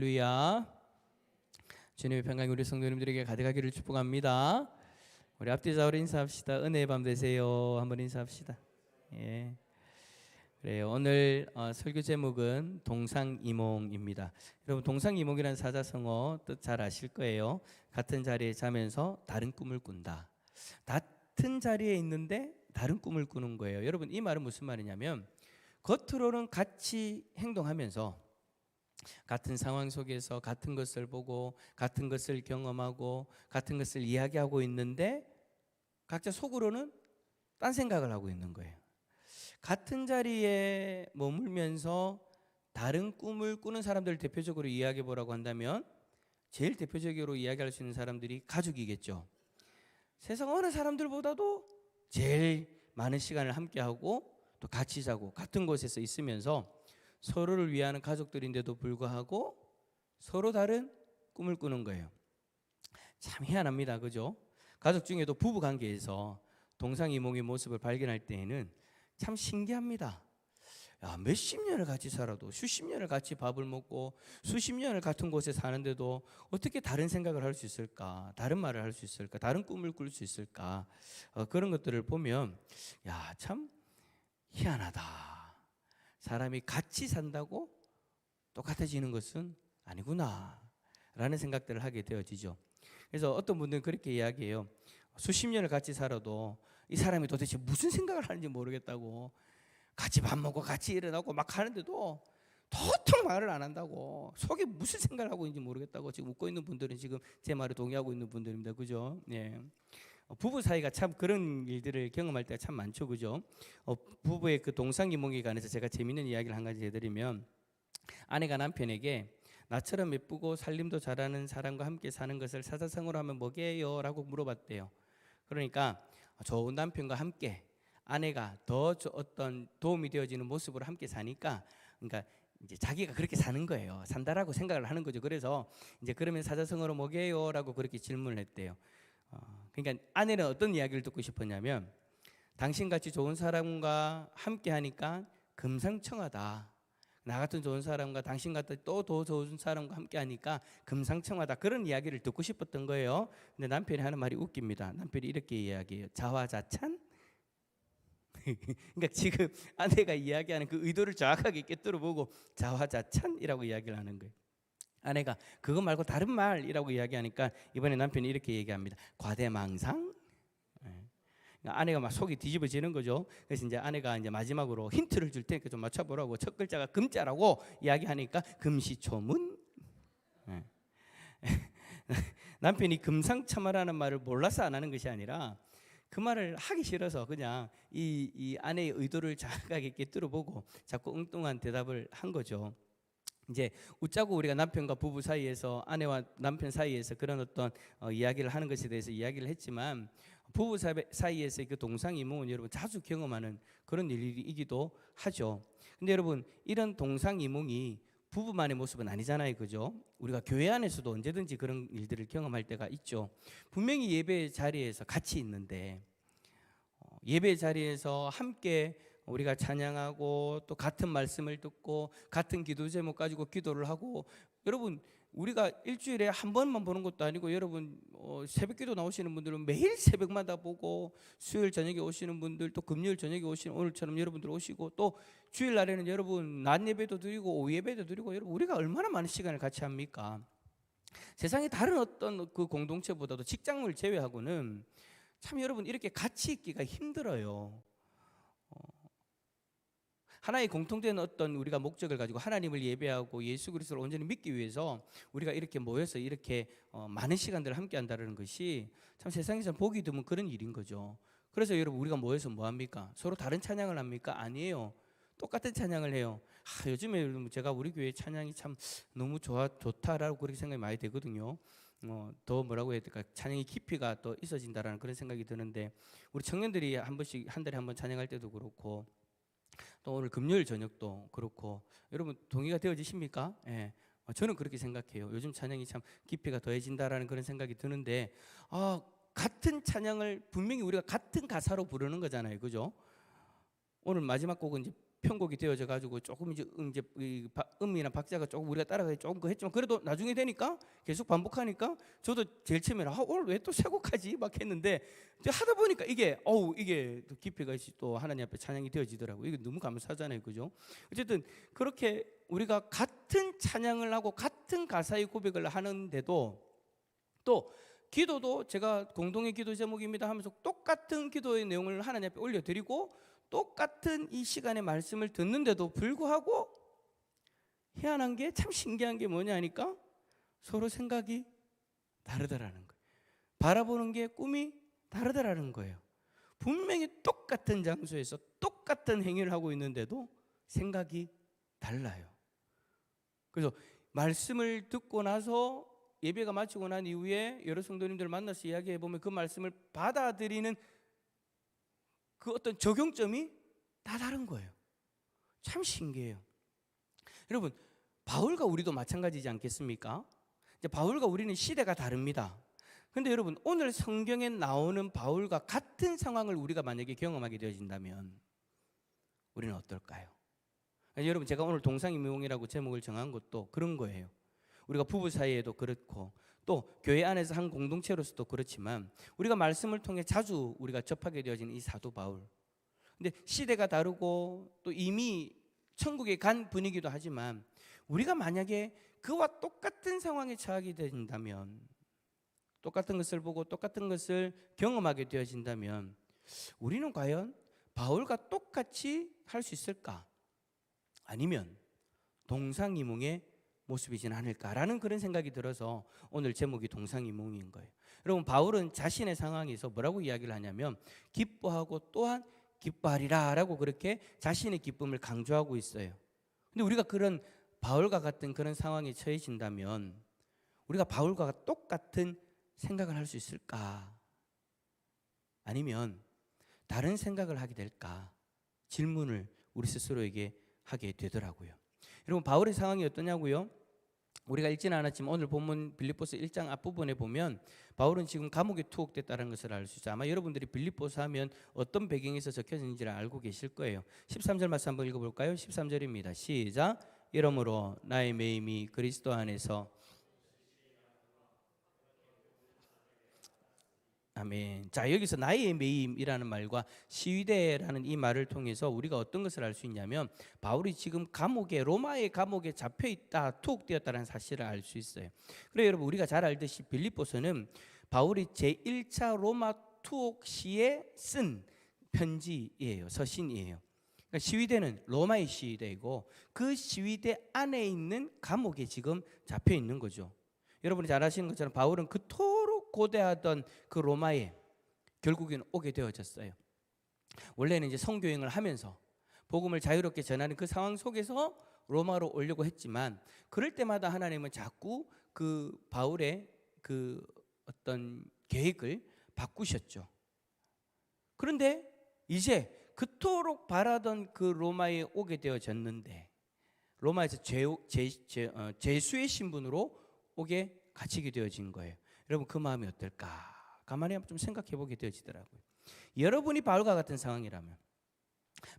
할렐루야. 주님의 평강이 우리 성도님들에게 가득하기를 축복합니다. 우리 앞뒤 좌우로 인사합시다. 은혜의 밤 되세요. 한번 인사합시다. 예. 그래요. 오늘 어, 설교 제목은 동상이몽입니다. 여러분 동상이몽이라는 사자성어 뜻 잘 아실 거예요. 같은 자리에 자면서 다른 꿈을 꾼다. 같은 자리에 있는데 다른 꿈을 꾸는 거예요. 여러분 이 말은 무슨 말이냐면 겉으로는 같이 행동하면서 같은 상황 속에서 같은 것을 보고 같은 것을 경험하고 같은 것을 이야기하고 있는데 각자 속으로는 딴 생각을 하고 있는 거예요. 같은 자리에 머물면서 다른 꿈을 꾸는 사람들을 대표적으로 이야기해 보라고 한다면 제일 대표적으로 이야기할 수 있는 사람들이 가족이겠죠. 세상 어느 사람들보다도 제일 많은 시간을 함께하고 또 같이 자고 같은 곳에서 있으면서 서로를 위하는 가족들인데도 불구하고 서로 다른 꿈을 꾸는 거예요. 참 희한합니다. 그죠? 가족 중에도 부부 관계에서 동상이몽의 모습을 발견할 때에는 참 신기합니다. 야, 몇십 년을 같이 살아도 수십 년을 같이 밥을 먹고 수십 년을 같은 곳에 사는데도 어떻게 다른 생각을 할 수 있을까? 다른 말을 할 수 있을까? 다른 꿈을 꿀 수 있을까? 어, 그런 것들을 보면 야, 참 희한하다. 사람이 같이 산다고 똑같아지는 것은 아니구나. 라는 생각들을 하게 되어지죠. 그래서 어떤 분들은 그렇게 이야기해요. 수십 년을 같이 살아도 이 사람이 도대체 무슨 생각을 하는지 모르겠다고 같이 밥 먹고 같이 일어나고 막 하는데도 도통 말을 안 한다고 속에 무슨 생각을 하고 있는지 모르겠다고 지금 웃고 있는 분들은 지금 제 말에 동의하고 있는 분들입니다. 그죠? 예. 어, 부부 사이가 참 그런 일들을 경험할 때가 참 많죠. 그죠? 어, 부부의 그 동상이몽에 관해서 제가 재밌는 이야기를 한 가지 해드리면 아내가 남편에게 나처럼 예쁘고 살림도 잘하는 사람과 함께 사는 것을 사자성어로 하면 뭐게요? 라고 물어봤대요. 그러니까 좋은 남편과 함께 아내가 더 저- 어떤 도움이 되어지는 모습으로 함께 사니까 그러니까 이제 자기가 그렇게 사는 거예요. 산다라고 생각을 하는 거죠. 그래서 이제 그러면 사자성어로 뭐게요?라고 그렇게 질문을 했대요. 어, 그러니까 아내는 어떤 이야기를 듣고 싶었냐면 당신같이 좋은 사람과 함께 하니까 금상첨화다. 나 같은 좋은 사람과 당신 같은 또 더 좋은 사람과 함께 하니까 금상첨화다. 그런 이야기를 듣고 싶었던 거예요. 근데 남편이 하는 말이 웃깁니다. 남편이 이렇게 이야기해요. 자화자찬? 그러니까 지금 아내가 이야기하는 그 의도를 정확하게 꿰뚫어 보고 자화자찬이라고 이야기를 하는 거예요. 아내가 그거 말고 다른 말이라고 이야기하니까 이번에 남편이 이렇게 얘기합니다. 과대망상? 예. 그러니까 아내가 막 속이 뒤집어지는 거죠. 그래서 이제 아내가 이제 마지막으로 힌트를 줄 테니까 좀 맞춰보라고 첫 글자가 금자라고 이야기하니까 금시초문. 예. 남편이 금상첨화라는 말을 몰라서 안 하는 것이 아니라 그 말을 하기 싫어서 그냥 이, 이 아내의 의도를 정확하게 꿰뚫어보고 자꾸 엉뚱한 대답을 한 거죠. 이제 웃자고 우리가 남편과 부부 사이에서 아내와 남편 사이에서 그런 어떤 어, 이야기를 하는 것에 대해서 이야기를 했지만 부부 사이- 사이에서의 그 동상이몽은 여러분 자주 경험하는 그런 일이기도 하죠. 근데 여러분 이런 동상이몽이 부부만의 모습은 아니잖아요, 그죠? 우리가 교회 안에서도 언제든지 그런 일들을 경험할 때가 있죠. 분명히 예배 자리에서 같이 있는데 어, 예배 자리에서 함께 우리가 찬양하고 또 같은 말씀을 듣고 같은 기도 제목 가지고 기도를 하고 여러분 우리가 일주일에 한 번만 보는 것도 아니고 여러분 어, 새벽기도 나오시는 분들은 매일 새벽마다 보고 수요일 저녁에 오시는 분들 또 금요일 저녁에 오시는 오늘처럼 여러분들 오시고 또 주일 날에는 여러분 낮 예배도 드리고 오후 예배도 드리고 여러분 우리가 얼마나 많은 시간을 같이 합니까? 세상에 다른 어떤 그 공동체보다도 직장을 제외하고는 참 여러분 이렇게 같이 있기가 힘들어요. 하나의 공통된 어떤 우리가 목적을 가지고 하나님을 예배하고 예수 그리스도를 온전히 믿기 위해서 우리가 이렇게 모여서 이렇게 어, 많은 시간들을 함께 한다는 것이 참 세상에서 보기 드문 그런 일인 거죠. 그래서 여러분 우리가 모여서 뭐 합니까? 서로 다른 찬양을 합니까? 아니에요. 똑같은 찬양을 해요. 아, 요즘에 제가 우리 교회 찬양이 참 너무 좋아 좋다라고 그렇게 생각이 많이 되거든요. 어, 더 뭐라고 해야 될까? 찬양의 깊이가 또 있어진다라는 그런 생각이 드는데 우리 청년들이 한 번씩 한 달에 한 번 찬양할 때도 그렇고 또 오늘 금요일 저녁도 그렇고 여러분 동의가 되어지십니까? 예. 어, 저는 그렇게 생각해요. 요즘 찬양이 참 깊이가 더해진다라는 그런 생각이 드는데 아, 같은 찬양을 분명히 우리가 같은 가사로 부르는 거잖아요. 그죠? 오늘 마지막 곡은 이제 편곡이 되어져 가지고 조금 이제 음, 바- 음이나 박자가 조금 우리가 따라가기 조금 그 했지만 그래도 나중에 되니까 계속 반복하니까 저도 제일 처음에는 아, 오늘 왜 또 세 곡하지 막 했는데 하다 보니까 이게 어우 이게 또 깊이가 또 하나님 앞에 찬양이 되어지더라고요. 이게 너무 감사하잖아요, 그죠? 어쨌든 그렇게 우리가 같은 찬양을 하고 같은 가사의 고백을 하는데도 또 기도도 제가 공동의 기도 제목입니다 하면서 똑같은 기도의 내용을 하나님 앞에 올려드리고 똑같은 이 시간의 말씀을 듣는데도 불구하고 희한한 게 참 신기한 게 뭐냐 하니까 서로 생각이 다르다라는 거예요. 바라보는 게 꿈이 다르다라는 거예요. 분명히 똑같은 장소에서 똑같은 행위를 하고 있는데도 생각이 달라요. 그래서 말씀을 듣고 나서 예배가 마치고 난 이후에 여러 성도님들 만나서 이야기해 보면 그 말씀을 받아들이는 그 어떤 적용점이 다 다른 거예요. 참 신기해요. 여러분, 바울과 우리도 마찬가지지 않겠습니까? 이제 바울과 우리는 시대가 다릅니다. 근데 여러분, 오늘 성경에 나오는 바울과 같은 상황을 우리가 만약에 경험하게 되어진다면 우리는 어떨까요? 여러분, 제가 오늘 동상이몽이라고 제목을 정한 것도 그런 거예요. 우리가 부부 사이에도 그렇고 또 교회 안에서 한 공동체로서도 그렇지만 우리가 말씀을 통해 자주 우리가 접하게 되어진 이 사도 바울. 근데 시대가 다르고 또 이미 천국에 간 분이기도 하지만 우리가 만약에 그와 똑같은 상황에 처하게 된다면 똑같은 것을 보고 똑같은 것을 경험하게 되어진다면 우리는 과연 바울과 똑같이 할 수 있을까? 아니면 동상이몽의 모습이진 않을까라는 그런 생각이 들어서 오늘 제목이 동상이몽인 거예요. 여러분 바울은 자신의 상황에서 뭐라고 이야기를 하냐면 기뻐하고 또한 기뻐하리라라고 그렇게 자신의 기쁨을 강조하고 있어요. 근데 우리가 그런 바울과 같은 그런 상황에 처해진다면 우리가 바울과 똑같은 생각을 할 수 있을까? 아니면 다른 생각을 하게 될까? 질문을 우리 스스로에게 하게 되더라고요. 여러분 바울의 상황이 어떠냐고요? 우리가 읽지는 않았지만 오늘 본문 빌립보서 1장 앞부분에 보면 바울은 지금 감옥에 투옥됐다는 것을 알 수 있어요. 아마 여러분들이 빌립보서 하면 어떤 배경에서 적혀진지를 알고 계실 거예요. 13절 말씀 한번 읽어볼까요? 13절입니다. 시작. 이러므로 나의 매임이 그리스도 안에서 아멘. 자 여기서 나의 매임이라는 말과 시위대라는 이 말을 통해서 우리가 어떤 것을 알 수 있냐면 바울이 지금 감옥에 로마의 감옥에 잡혀 있다 투옥되었다는 사실을 알 수 있어요. 그래 여러분 우리가 잘 알듯이 빌립보서는 바울이 제 1차 로마 투옥 시에 쓴 편지예요. 서신이에요. 그러니까 시위대는 로마의 시위대이고 그 시위대 안에 있는 감옥에 지금 잡혀 있는 거죠. 여러분이 잘 아시는 것처럼 바울은 그토록 고대하던 그 로마에 결국엔 오게 되어졌어요. 원래는 이제 성교행을 하면서 복음을 자유롭게 전하는 그 상황 속에서 로마로 오려고 했지만 그럴 때마다 하나님은 자꾸 그 바울의 그 어떤 계획을 바꾸셨죠. 그런데 이제 그토록 바라던 그 로마에 오게 되어졌는데 로마에서 제, 제, 제, 어, 제수의 신분으로 오게 갇히게 되어진 거예요. 여러분 그 마음이 어떨까? 가만히 한번 좀 생각해 보게 되어지더라고요. 여러분이 바울과 같은 상황이라면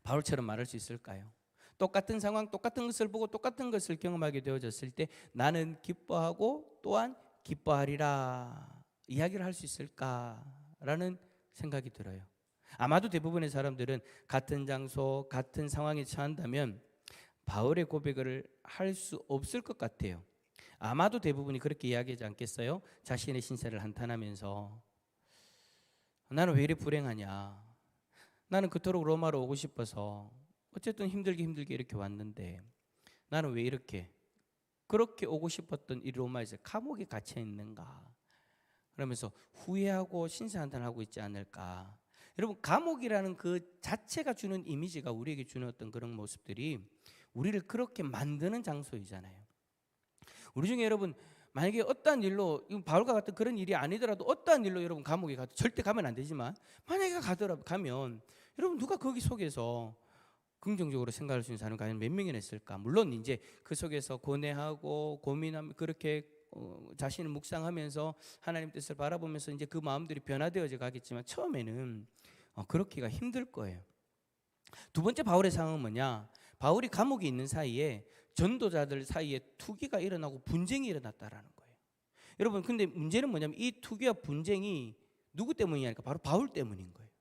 바울처럼 말할 수 있을까요? 똑같은 상황, 똑같은 것을 보고 똑같은 것을 경험하게 되어졌을 때 나는 기뻐하고 또한 기뻐하리라 이야기를 할 수 있을까라는 생각이 들어요. 아마도 대부분의 사람들은 같은 장소, 같은 상황에 처한다면 바울의 고백을 할 수 없을 것 같아요. 아마도 대부분이 그렇게 이야기하지 않겠어요? 자신의 신세를 한탄하면서 나는 왜 이리 불행하냐? 나는 그토록 로마로 오고 싶어서 어쨌든 힘들게 힘들게 이렇게 왔는데 나는 왜 이렇게 그렇게 오고 싶었던 이 로마에서 감옥에 갇혀 있는가? 그러면서 후회하고 신세 한탄하고 있지 않을까? 여러분 감옥이라는 그 자체가 주는 이미지가 우리에게 주는 어떤 그런 모습들이 우리를 그렇게 만드는 장소이잖아요. 우리 중에 여러분 만약에 어떠한 일로 바울과 같은 그런 일이 아니더라도 어떠한 일로 여러분 감옥에 가도 절대 가면 안 되지만 만약에 가더라 가면 여러분 누가 거기 속에서 긍정적으로 생각할 수 있는 사람 과연 몇 명이나 있을까? 물론 이제 그 속에서 고뇌하고 고민하면 그렇게 어, 자신을 묵상하면서 하나님 뜻을 바라보면서 이제 그 마음들이 변화되어져 가겠지만 처음에는 어, 그렇기가 힘들 거예요. 두 번째 바울의 상황은 뭐냐? 바울이 감옥에 있는 사이에 전도자들 사이에 투기가 일어나고 분쟁이 일어났다라는 거예요. 여러분 근데 문제는 뭐냐면 이 투기와 분쟁이 누구 때문이냐니까 바로 바울 때문인 거예요.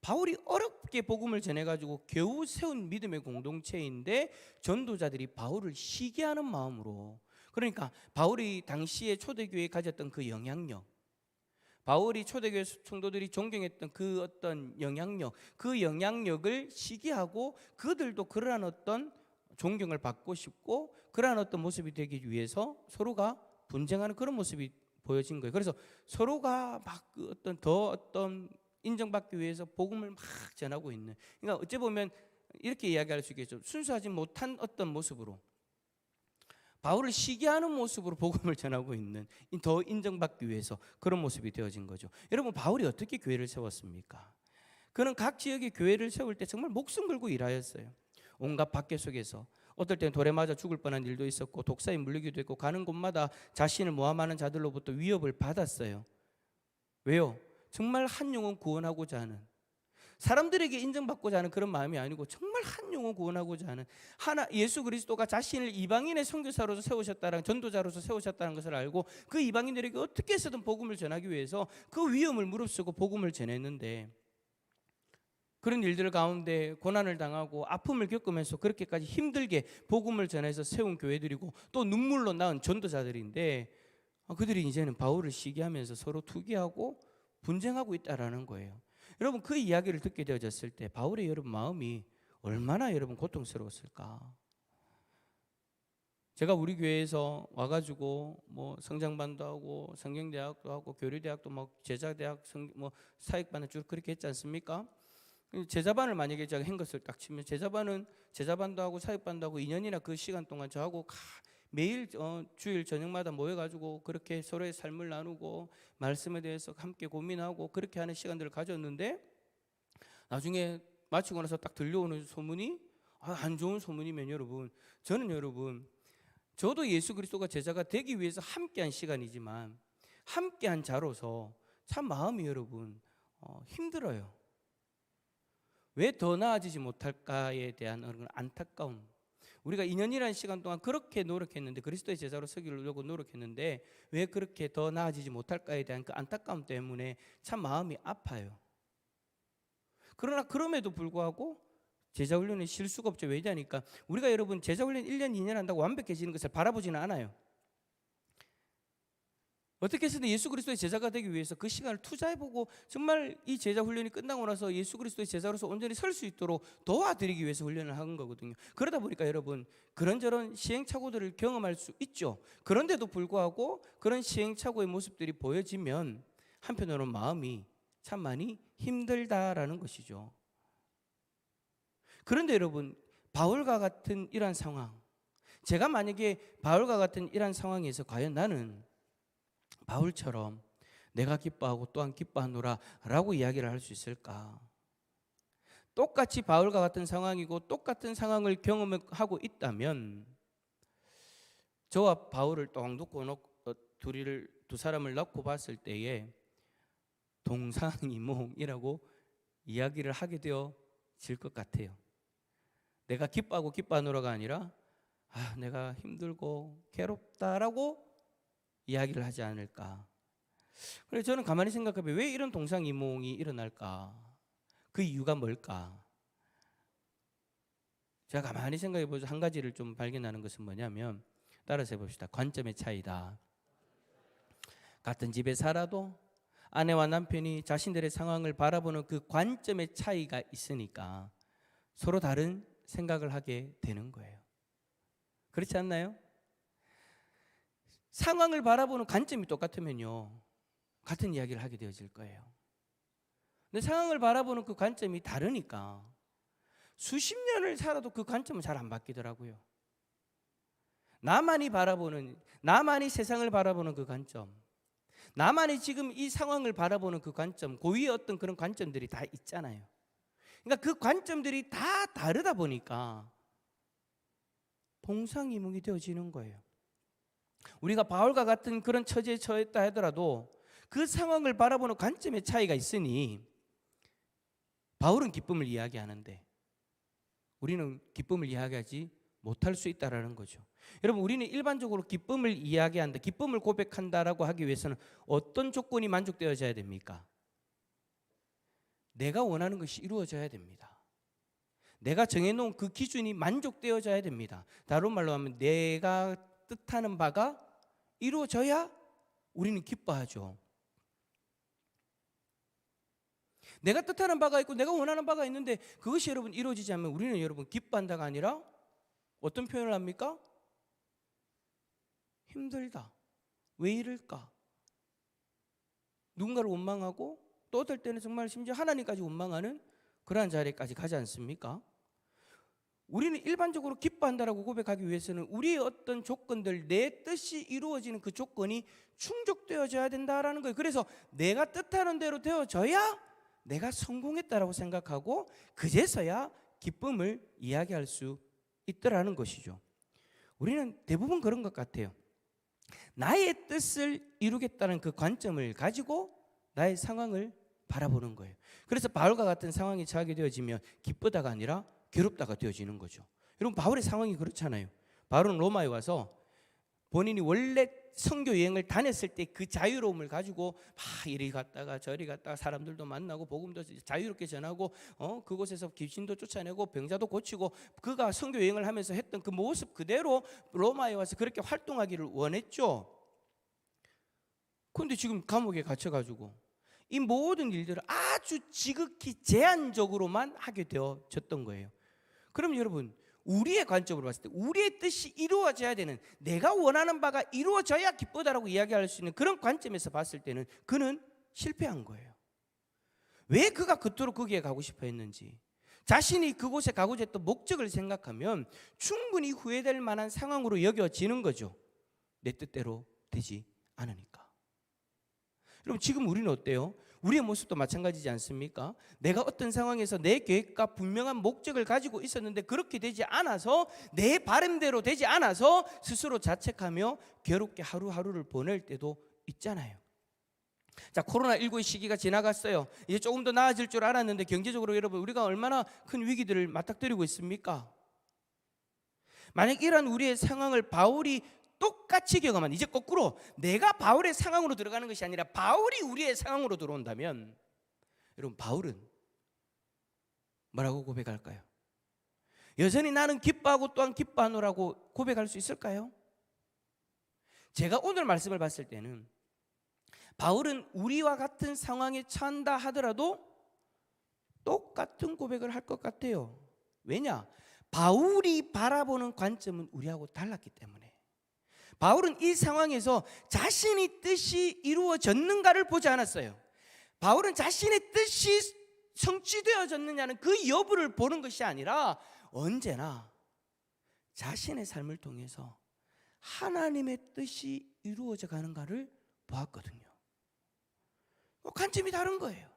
바울이 어렵게 복음을 전해가지고 겨우 세운 믿음의 공동체인데 전도자들이 바울을 시기하는 마음으로 그러니까 바울이 당시에 초대교회에 가졌던 그 영향력 바울이 초대교회 성도들이 존경했던 그 어떤 영향력 그 영향력을 시기하고 그들도 그러한 어떤 존경을 받고 싶고 그러한 어떤 모습이 되기 위해서 서로가 분쟁하는 그런 모습이 보여진 거예요. 그래서 서로가 막그 어떤 더 어떤 인정받기 위해서 복음을 막 전하고 있는. 그러니까 어찌 보면 이렇게 이야기할 수 있겠죠. 순수하지 못한 어떤 모습으로 바울을 시기하는 모습으로 복음을 전하고 있는 더 인정받기 위해서 그런 모습이 되어진 거죠. 여러분 바울이 어떻게 교회를 세웠습니까? 그는 각 지역의 교회를 세울 때 정말 목숨 걸고 일하였어요. 온갖 박해 속에서 어떨 때는 돌에 맞아 죽을 뻔한 일도 있었고 독사에 물리기도 했고 가는 곳마다 자신을 모함하는 자들로부터 위협을 받았어요. 왜요? 정말 한 영혼 구원하고자 하는 사람들에게 인정받고자 하는 그런 마음이 아니고 정말 한 영혼 구원하고자 하는 하나 예수 그리스도가 자신을 이방인의 선교사로서 세우셨다는 전도자로서 세우셨다는 것을 알고 그 이방인들에게 어떻게 해서든 복음을 전하기 위해서 그 위험을 무릅쓰고 복음을 전했는데 그런 일들 가운데 고난을 당하고 아픔을 겪으면서 그렇게까지 힘들게 복음을 전해서 세운 교회들이고 또 눈물로 낳은 전도자들인데 아, 그들이 이제는 바울을 시기하면서 서로 투기하고 분쟁하고 있다라는 거예요. 여러분 그 이야기를 듣게 되어졌을 때 바울의 여러분 마음이 얼마나 여러분 고통스러웠을까? 제가 우리 교회에서 와가지고 뭐 성장반도 하고 성경대학도 하고 교류대학도 뭐 제자대학 성, 뭐 사역반을 쭉 그렇게 했지 않습니까? 제자반을 만약에 제가 한 것을 딱 치면 제자반은 제자반도 하고 사역반도 하고 2년이나 그 시간 동안 저하고 가- 매일 어, 주일 저녁마다 모여가지고 그렇게 서로의 삶을 나누고 말씀에 대해서 함께 고민하고 그렇게 하는 시간들을 가졌는데 나중에 마치고 나서 딱 들려오는 소문이 아, 안 좋은 소문이면 여러분 저는 여러분 저도 예수 그리스도가 제자가 되기 위해서 함께한 시간이지만 함께한 자로서 참 마음이 여러분 어, 힘들어요. 왜 더 나아지지 못할까에 대한 안타까움. 우리가 2년이라는 시간 동안 그렇게 노력했는데 그리스도의 제자로 서기려고 노력했는데 왜 그렇게 더 나아지지 못할까에 대한 그 안타까움 때문에 참 마음이 아파요. 그러나 그럼에도 불구하고 제자 훈련은 실수가 없죠. 왜냐니까 우리가 여러분 제자 훈련 1년 2년 한다고 완벽해지는 것을 바라보지는 않아요. 어떻게 해서든 예수 그리스도의 제자가 되기 위해서 그 시간을 투자해보고 정말 이 제자 훈련이 끝나고 나서 예수 그리스도의 제자로서 온전히 설 수 있도록 도와드리기 위해서 훈련을 한 거거든요. 그러다 보니까 여러분 그런저런 시행착오들을 경험할 수 있죠. 그런데도 불구하고 그런 시행착오의 모습들이 보여지면 한편으로는 마음이 참 많이 힘들다라는 것이죠. 그런데 여러분 바울과 같은 이러한 상황 제가 만약에 바울과 같은 이러한 상황에서 과연 나는 바울처럼 내가 기뻐하고 또한 기뻐하노라 라고 이야기를 할 수 있을까? 똑같이 바울과 같은 상황이고 똑같은 상황을 경험하고 있다면 저와 바울을 똥 놓고 놓고 어, 둘이를 두 사람을 놓고 봤을 때에 동상이몽이라고 이야기를 하게 되어질 것 같아요. 내가 기뻐하고 기뻐하노라가 아니라 아, 내가 힘들고 괴롭다라고 이야기를 하지 않을까. 그래서 저는 가만히 생각해보면 왜 이런 동상이몽이 일어날까? 그 이유가 뭘까? 제가 가만히 생각해보죠. 한 가지를 좀 발견하는 것은 뭐냐면 따라서 해봅시다. 관점의 차이다. 같은 집에 살아도 아내와 남편이 자신들의 상황을 바라보는 그 관점의 차이가 있으니까 서로 다른 생각을 하게 되는 거예요. 그렇지 않나요? 상황을 바라보는 관점이 똑같으면요. 같은 이야기를 하게 되어질 거예요. 근데 상황을 바라보는 그 관점이 다르니까 수십 년을 살아도 그 관점은 잘 안 바뀌더라고요. 나만이 바라보는 나만이 세상을 바라보는 그 관점. 나만이 지금 이 상황을 바라보는 그 관점, 고유의 어떤 그런 관점들이 다 있잖아요. 그러니까 그 관점들이 다 다르다 보니까 동상이몽이 되어지는 거예요. 우리가 바울과 같은 그런 처지에 처했다 하더라도 그 상황을 바라보는 관점의 차이가 있으니 바울은 기쁨을 이야기하는데 우리는 기쁨을 이야기하지 못할 수 있다라는 거죠. 여러분 우리는 일반적으로 기쁨을 이야기한다, 기쁨을 고백한다라고 하기 위해서는 어떤 조건이 만족되어져야 됩니까? 내가 원하는 것이 이루어져야 됩니다. 내가 정해놓은 그 기준이 만족되어져야 됩니다. 다른 말로 하면 내가 뜻하는 바가 이루어져야 우리는 기뻐하죠. 내가 뜻하는 바가 있고 내가 원하는 바가 있는데 그것이 여러분 이루어지지 않으면 우리는 여러분 기뻐한다가 아니라 어떤 표현을 합니까? 힘들다. 왜 이럴까? 누군가를 원망하고 또 어떨 때는 정말 심지어 하나님까지 원망하는 그러한 자리까지 가지 않습니까? 우리는 일반적으로 기뻐한다라고 고백하기 위해서는 우리의 어떤 조건들 내 뜻이 이루어지는 그 조건이 충족되어져야 된다라는 거예요. 그래서 내가 뜻하는 대로 되어져야 내가 성공했다라고 생각하고 그제서야 기쁨을 이야기할 수 있더라는 것이죠. 우리는 대부분 그런 것 같아요. 나의 뜻을 이루겠다는 그 관점을 가지고 나의 상황을 바라보는 거예요. 그래서 바울과 같은 상황이 처하게 되어지면 기쁘다가 아니라 괴롭다가 되어지는 거죠. 여러분 바울의 상황이 그렇잖아요. 바울은 로마에 와서 본인이 원래 선교 여행을 다녔을 때 그 자유로움을 가지고 막 이리 갔다가 저리 갔다가 사람들도 만나고 복음도 자유롭게 전하고 어 그곳에서 귀신도 쫓아내고 병자도 고치고 그가 선교 여행을 하면서 했던 그 모습 그대로 로마에 와서 그렇게 활동하기를 원했죠. 근데 지금 감옥에 갇혀 가지고 이 모든 일들을 아주 지극히 제한적으로만 하게 되어졌던 거예요. 그럼 여러분 우리의 관점으로 봤을 때 우리의 뜻이 이루어져야 되는 내가 원하는 바가 이루어져야 기쁘다라고 이야기할 수 있는 그런 관점에서 봤을 때는 그는 실패한 거예요. 왜 그가 그토록 거기에 가고 싶어 했는지 자신이 그곳에 가고자 했던 목적을 생각하면 충분히 후회될 만한 상황으로 여겨지는 거죠. 내 뜻대로 되지 않으니까. 여러분 지금 우리는 어때요? 우리의 모습도 마찬가지지 않습니까? 내가 어떤 상황에서 내 계획과 분명한 목적을 가지고 있었는데 그렇게 되지 않아서 내 바람대로 되지 않아서 스스로 자책하며 괴롭게 하루하루를 보낼 때도 있잖아요. 자, 코로나19의 시기가 지나갔어요. 이제 조금 더 나아질 줄 알았는데 경제적으로 여러분 우리가 얼마나 큰 위기들을 맞닥뜨리고 있습니까? 만약 이런 우리의 상황을 바울이 똑같이 경험한 이제 거꾸로 내가 바울의 상황으로 들어가는 것이 아니라 바울이 우리의 상황으로 들어온다면 여러분 바울은 뭐라고 고백할까요? 여전히 나는 기뻐하고 또한 기뻐하노라고 고백할 수 있을까요? 제가 오늘 말씀을 봤을 때는 바울은 우리와 같은 상황에 처한다 하더라도 똑같은 고백을 할 것 같아요. 왜냐? 바울이 바라보는 관점은 우리하고 달랐기 때문에. 바울은 이 상황에서 자신이 뜻이 이루어졌는가를 보지 않았어요. 바울은 자신의 뜻이 성취되어졌느냐는 그 여부를 보는 것이 아니라 언제나 자신의 삶을 통해서 하나님의 뜻이 이루어져 가는가를 보았거든요. 관점이 다른 거예요.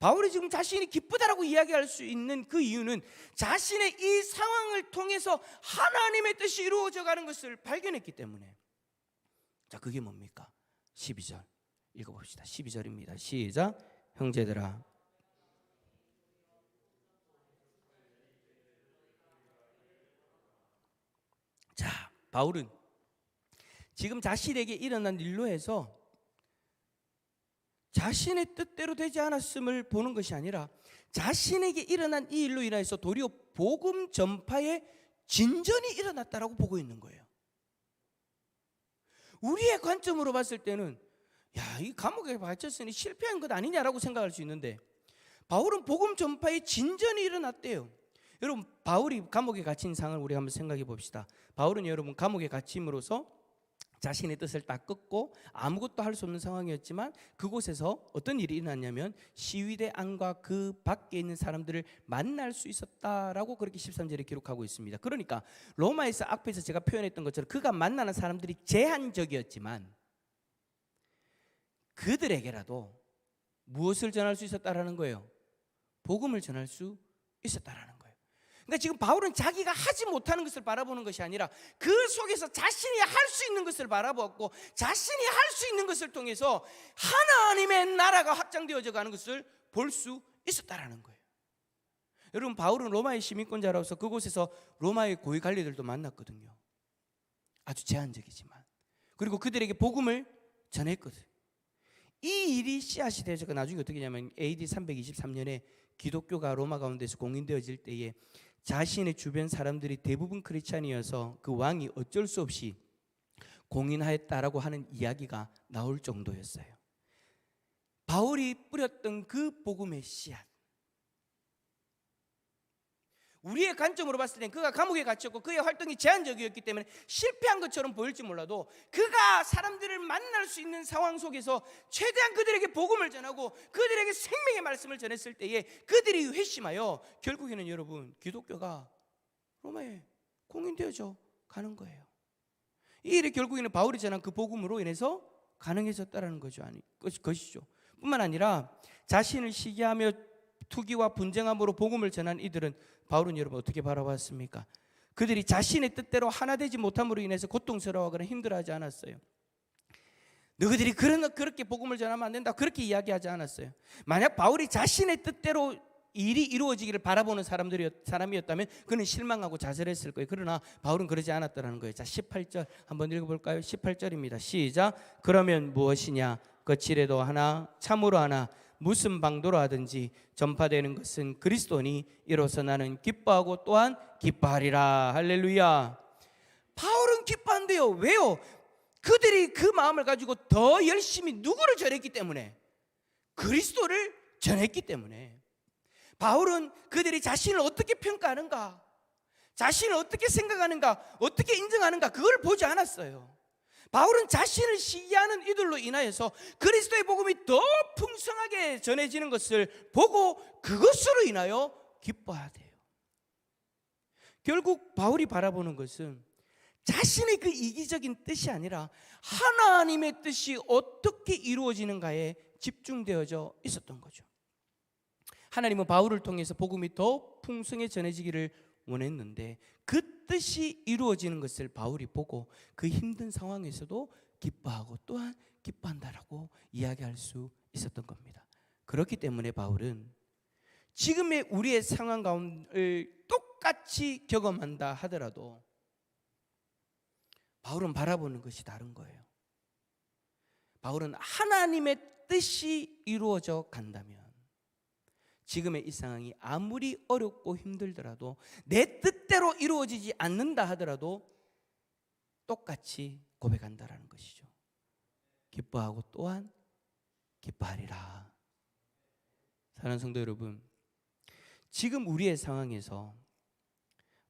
바울이 지금 자신이 기쁘다라고 이야기할 수 있는 그 이유는 자신의 이 상황을 통해서 하나님의 뜻이 이루어져 가는 것을 발견했기 때문에. 자, 그게 뭡니까? 12절. 읽어 봅시다. 12절입니다. 시작. 형제들아 자, 바울은 지금 자신에게 일어난 일로 해서 자신의 뜻대로 되지 않았음을 보는 것이 아니라 자신에게 일어난 이 일로 인하여서 도리어 복음 전파에 진전이 일어났다라고 보고 있는 거예요. 우리의 관점으로 봤을 때는 야, 이 감옥에 갇혔으니 실패한 것 아니냐라고 생각할 수 있는데 바울은 복음 전파에 진전이 일어났대요. 여러분, 바울이 감옥에 갇힌 상을 우리 한번 생각해 봅시다. 바울은 여러분 감옥에 갇힘으로써 자신의 뜻을 다 끊고 아무것도 할 수 없는 상황이었지만 그곳에서 어떤 일이 일어났냐면 시위대 안과 그 밖에 있는 사람들을 만날 수 있었다라고 그렇게 13절에 기록하고 있습니다. 그러니까 로마에서 앞에서 제가 표현했던 것처럼 그가 만나는 사람들이 제한적이었지만 그들에게라도 무엇을 전할 수 있었다라는 거예요? 복음을 전할 수 있었다라는 거예요. 그러니까 지금 바울은 자기가 하지 못하는 것을 바라보는 것이 아니라 그 속에서 자신이 할 수 있는 것을 바라보았고 자신이 할 수 있는 것을 통해서 하나님의 나라가 확장되어져 가는 것을 볼 수 있었다라는 거예요. 여러분 바울은 로마의 시민권자로서 그곳에서 로마의 고위 관리들도 만났거든요. 아주 제한적이지만 그리고 그들에게 복음을 전했거든. 이 일이 씨앗이 되어서 나중에 어떻게 되냐면 AD 323년에 기독교가 로마 가운데서 공인되어질 때에 자신의 주변 사람들이 대부분 크리스찬이어서 그 왕이 어쩔 수 없이 공인하였다라고 하는 이야기가 나올 정도였어요. 바울이 뿌렸던 그 복음의 씨앗. 우리의 관점으로 봤을 땐 그가 감옥에 갇혔고 그의 활동이 제한적이었기 때문에 실패한 것처럼 보일지 몰라도 그가 사람들을 만날 수 있는 상황 속에서 최대한 그들에게 복음을 전하고 그들에게 생명의 말씀을 전했을 때에 그들이 회심하여 결국에는 여러분 기독교가 로마에 공인되어져 가는 거예요. 이 일이 결국에는 바울이 전한 그 복음으로 인해서 가능해졌다라는 거죠. 아니 것- 것이죠. 뿐만 아니라 자신을 시기하며 투기와 분쟁함으로 복음을 전한 이들은 바울은 여러분 어떻게 바라봤습니까? 그들이 자신의 뜻대로 하나 되지 못함으로 인해서 고통스러워하거나 힘들어하지 않았어요. 너희들이 그런 그렇게 복음을 전하면 안 된다. 그렇게 이야기하지 않았어요. 만약 바울이 자신의 뜻대로 일이 이루어지기를 바라보는 사람들이 사람이었다면 그는 실망하고 좌절했을 거예요. 그러나 바울은 그러지 않았다라는 거예요. 자, 18절 한번 읽어 볼까요? 18절입니다. 시작. 그러면 무엇이냐? 거칠에도 하나 참으로 하나 무슨 방도로 하든지 전파되는 것은 그리스도니 이로써 나는 기뻐하고 또한 기뻐하리라. 할렐루야. 바울은 기뻐한대요. 왜요? 그들이 그 마음을 가지고 더 열심히 누구를 전했기 때문에 그리스도를 전했기 때문에 바울은 그들이 자신을 어떻게 평가하는가, 자신을 어떻게 생각하는가, 어떻게 인정하는가 그걸 보지 않았어요. 바울은 자신을 시기하는 이들로 인하여서 그리스도의 복음이 더 풍성하게 전해지는 것을 보고 그것으로 인하여 기뻐해야 돼요. 결국 바울이 바라보는 것은 자신의 그 이기적인 뜻이 아니라 하나님의 뜻이 어떻게 이루어지는가에 집중되어져 있었던 거죠. 하나님은 바울을 통해서 복음이 더 풍성해 전해지기를 원했는데 그 뜻이 이루어지는 것을 바울이 보고 그 힘든 상황에서도 기뻐하고 또한 기뻐한다라고 이야기할 수 있었던 겁니다. 그렇기 때문에 바울은 지금의 우리의 상황 가운데 똑같이 경험한다 하더라도 바울은 바라보는 것이 다른 거예요. 바울은 하나님의 뜻이 이루어져 간다면 지금의 이 상황이 아무리 어렵고 힘들더라도 내 뜻대로 이루어지지 않는다 하더라도 똑같이 고백한다라는 것이죠. 기뻐하고 또한 기뻐하리라. 사랑하는 성도 여러분, 지금 우리의 상황에서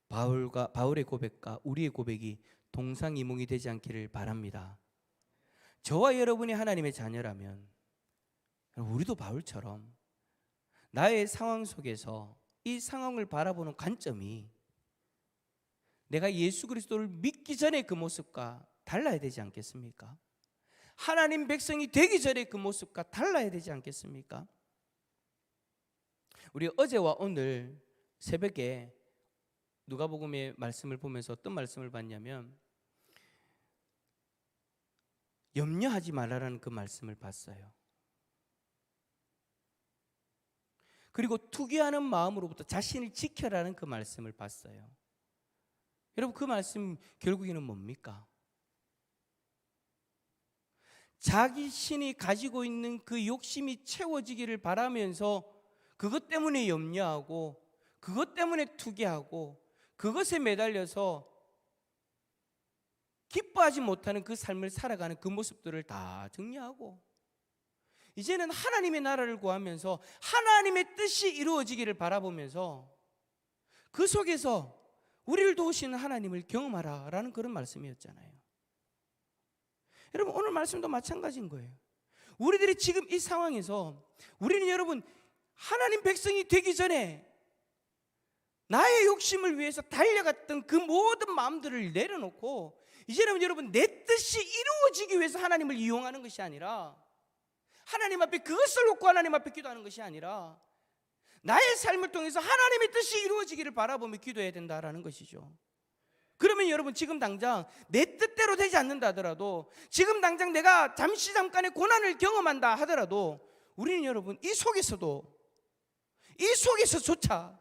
바울과 바울의 고백과 우리의 고백이 동상이몽이 되지 않기를 바랍니다. 저와 여러분이 하나님의 자녀라면 우리도 바울처럼 나의 상황 속에서 이 상황을 바라보는 관점이 내가 예수 그리스도를 믿기 전에 그 모습과 달라야 되지 않겠습니까? 하나님 백성이 되기 전에 그 모습과 달라야 되지 않겠습니까? 우리 어제와 오늘 새벽에 누가복음의 말씀을 보면서 어떤 말씀을 봤냐면 염려하지 말라라는 그 말씀을 봤어요. 그리고 투기하는 마음으로부터 자신을 지켜라는 그 말씀을 봤어요. 여러분 그 말씀 결국에는 뭡니까? 자기 신이 가지고 있는 그 욕심이 채워지기를 바라면서 그것 때문에 염려하고 그것 때문에 투기하고 그것에 매달려서 기뻐하지 못하는 그 삶을 살아가는 그 모습들을 다 정리하고 이제는 하나님의 나라를 구하면서 하나님의 뜻이 이루어지기를 바라보면서 그 속에서 우리를 도우시는 하나님을 경험하라라는 그런 말씀이었잖아요. 여러분 오늘 말씀도 마찬가지인 거예요. 우리들이 지금 이 상황에서 우리는 여러분 하나님 백성이 되기 전에 나의 욕심을 위해서 달려갔던 그 모든 마음들을 내려놓고 이제는 여러분 내 뜻이 이루어지기 위해서 하나님을 이용하는 것이 아니라 하나님 앞에 그것을 놓고 하나님 앞에 기도하는 것이 아니라 나의 삶을 통해서 하나님의 뜻이 이루어지기를 바라보며 기도해야 된다라는 것이죠. 그러면 여러분 지금 당장 내 뜻대로 되지 않는다 하더라도 지금 당장 내가 잠시 잠깐의 고난을 경험한다 하더라도 우리는 여러분 이 속에서도 이 속에서조차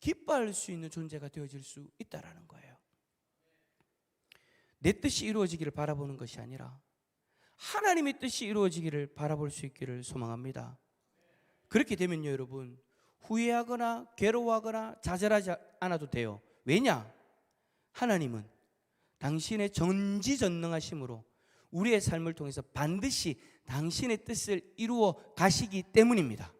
기뻐할 수 있는 존재가 되어질 수 있다라는 거예요. 내 뜻이 이루어지기를 바라보는 것이 아니라 하나님의 뜻이 이루어지기를 바라볼 수 있기를 소망합니다. 그렇게 되면요, 여러분 후회하거나 괴로워하거나 좌절하지 않아도 돼요. 왜냐? 하나님은 당신의 전지전능하심으로 우리의 삶을 통해서 반드시 당신의 뜻을 이루어 가시기 때문입니다.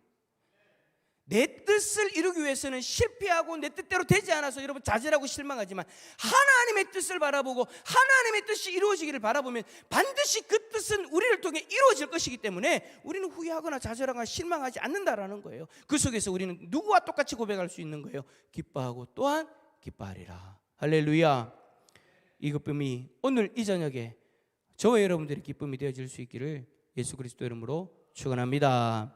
내 뜻을 이루기 위해서는 실패하고 내 뜻대로 되지 않아서 여러분 좌절하고 실망하지만 하나님의 뜻을 바라보고 하나님의 뜻이 이루어지기를 바라보면 반드시 그 뜻은 우리를 통해 이루어질 것이기 때문에 우리는 후회하거나 좌절하거나 실망하지 않는다라는 거예요. 그 속에서 우리는 누구와 똑같이 고백할 수 있는 거예요. 기뻐하고 또한 기뻐하리라. 할렐루야. 이 기쁨이 오늘 이 저녁에 저와 여러분들의 기쁨이 되어질 수 있기를 예수 그리스도 이름으로 축원합니다.